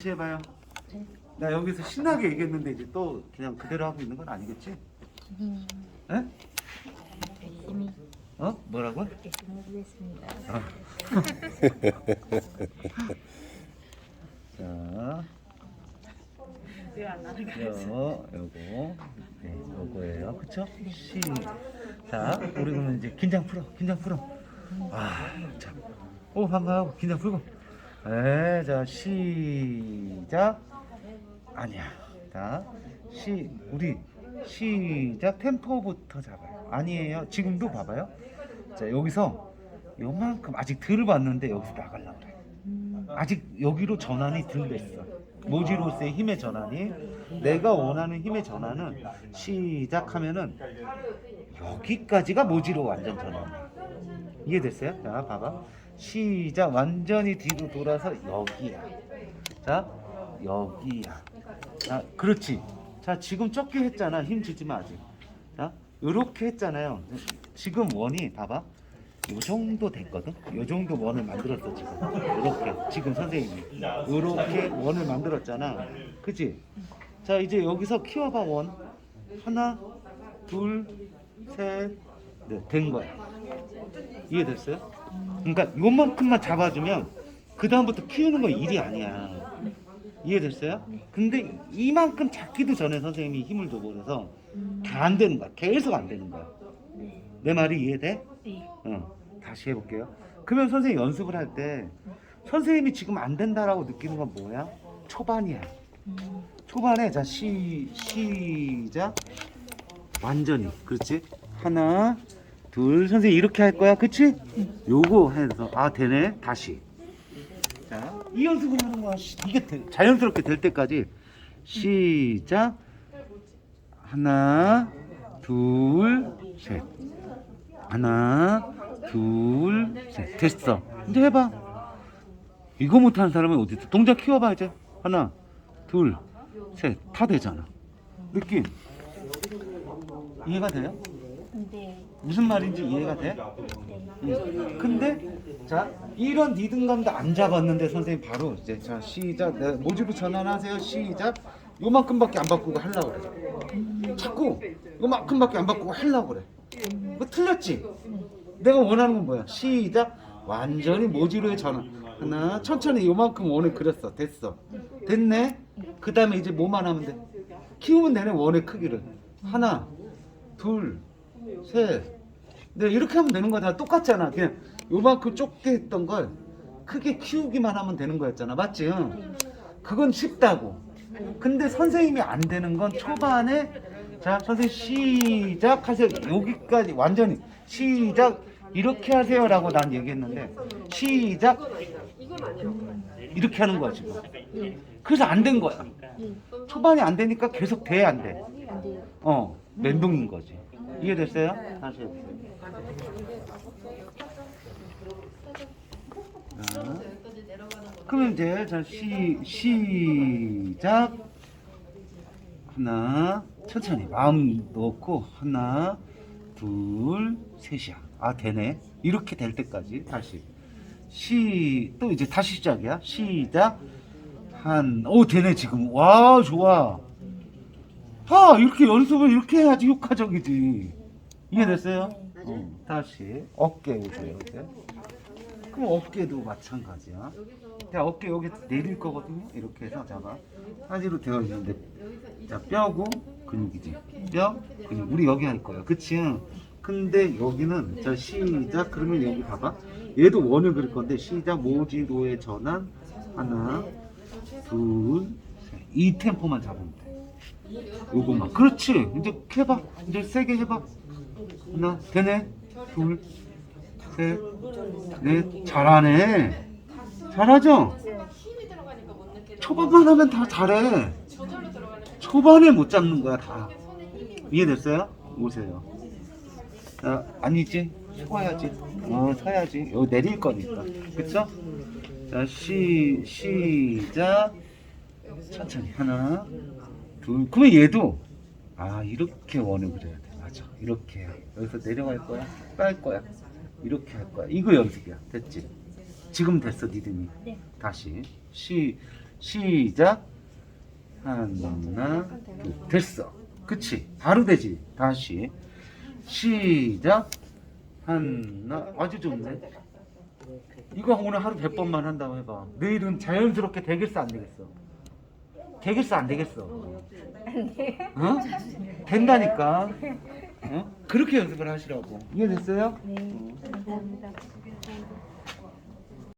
다시 해봐요. 나 여기서 신나게 얘기했는데 이제 또 그냥 그대로 하고 있는 건 아니겠지? 음, 에? 열심히 어? 뭐라고? 열심히 하겠습니다. 자, 요, 요거, 네, 요거예요. 그쵸? 시. 자, 우리 그러면 이제 긴장 풀어, 긴장 풀어. 아, 자, 오, 반가워. 긴장 풀고. 네, 자, 시작. 아니야. 자, 시, 우리 시작 템포부터 잡아요. 아니에요. 지금도 봐봐요. 자, 여기서 요만큼 아직 덜 봤는데 여기서 나가려고 그래. 아직 여기로 전환이 덜 됐어. 모지로스의 힘의 전환이 내가 원하는 힘의 전환은 시작하면은 여기까지가 모지로 완전 전환이야. 이해됐어요? 자, 봐봐. 시작 완전히 뒤로 돌아서 여기야. 자, 여기야. 자, 그렇지. 자, 지금 적게 했잖아. 힘 주지 마 아직. 자, 요렇게 했잖아요. 지금 원이 봐봐. 요 정도 됐거든. 요 정도 원을 만들었어 지금. 요렇게 지금 선생님이 요렇게 원을 만들었잖아. 그치? 자 이제 여기서 키워봐 원. 하나, 둘, 셋, 넷. 된 거야. 이해됐어요? 그러니까 요만큼만 잡아주면 그 다음부터 키우는 건 일이 아니야. 이해됐어요? 근데 이만큼 잡기도 전에 선생님이 힘을 그래서 다 안 되는 거야. 계속 안 되는 거야. 네, 내 말이 이해돼? 네, 어, 다시 해볼게요. 그러면 선생님 연습을 할 때 선생님이 지금 안 된다라고 느끼는 건 뭐야? 초반이야. 음, 초반에 자 시, 시작. 완전히. 그렇지? 하나 둘 선생님 이렇게 할 거야. 그치? 요거 해서. 아 되네. 다시. 자 이 연습을 하는 거야. 시- 이게 되- 자연스럽게 될 때까지. 시작. 하나 둘 셋. 하나 둘 셋 됐어 이제 해봐 이거 못하는 사람은 어디 있어 동작 키워봐 이제 하나 둘, 셋, 다 되잖아. 느낌 이해가 돼요? 네, 무슨 말인지 이해가 돼? 네, 응. 근데 자 이런 리듬감도 안 잡았는데 선생님 바로 이제 자 시작 네, 모집부 전환하세요 시작 요만큼밖에 안 바꾸고 하려고 그래. 자꾸 요만큼밖에 안 바꾸고 하려고 그래. 뭐 틀렸지? 내가 원하는 건 뭐야? 시작. 완전히 모지로의 전환. 하나 천천히 요만큼 원을 그렸어. 됐어. 됐네? 그 다음에 이제 뭐만 하면 돼? 키우면 되네 원의 크기를. 하나 둘 셋. 네 이렇게 하면 되는 거잖아. 똑같잖아. 그냥 요만큼 좁게 했던 걸 크게 키우기만 하면 되는 거였잖아. 맞지? 응? 그건 쉽다고. 근데 선생님이 안 되는 건 초반에 자 선생님 시작 하세요. 여기까지 완전히 시작 이렇게 하세요라고 난 얘기했는데 시작. 이렇게 하는 거야 지금. 그래서 안 된 거야. 네, 초반에 안 되니까 계속 돼 안 돼? 어 멘붕인 거지. 이해됐어요? 다시 자, 그러면 이제 자, 시, 시작. 하나 천천히 마음 넣고 하나 둘 셋이야 아 되네. 이렇게 될 때까지 다시. 시 또 이제 다시 시작이야? 시작. 한 오 되네 지금. 와 좋아. 아 이렇게 연습을 이렇게 해야지 효과적이지. 이해됐어요? 어, 다시. 어깨 오세요 이제 그럼 어깨도 마찬가지야. 자 어깨 여기 내릴 거거든요? 이렇게 해서 잡아. 사지로 되어 있는데. 자 뼈고 근육이지. 뼈 근육. 우리 여기 할 거야 그치 근데 여기는 자 시작. 그러면 여기 봐봐. 얘도 원을 그릴 건데 시작. 모지로의 전환. 하나 둘이 템포만 잡으면 돼. 요것만. 그렇지. 이제 해봐. 이제 세게 해봐. 하나 되네. 둘셋넷. 잘하네. 잘하죠? 초반만 하면 다 잘해. 초반에 못 잡는 거야 다. 이해됐어요? 오세요 자 아니지? 서야지. 어 서야지. 여기 내릴 거니까. 그쵸? 자 시 시작. 천천히. 하나 둘. 그러면 얘도 아 이렇게 원을 그려야 돼. 맞아. 이렇게. 여기서 내려갈 거야? 깔 거야? 이렇게 할 거야. 이거 연습이야. 됐지? 지금 됐어 니들이. 네. 다시. 시 시작. 하나, 둘. 됐어. 그치? 바로 되지. 다시. 시작. 하나, 아주 좋네. 이거 오늘 하루 100번만 한다고 해봐. 내일은 자연스럽게 되겠어, 안 되겠어? 되겠어, 안 되겠어? 어? 된다니까. 어? 그렇게 연습을 하시라고. 이해됐어요? 네, 감사합니다.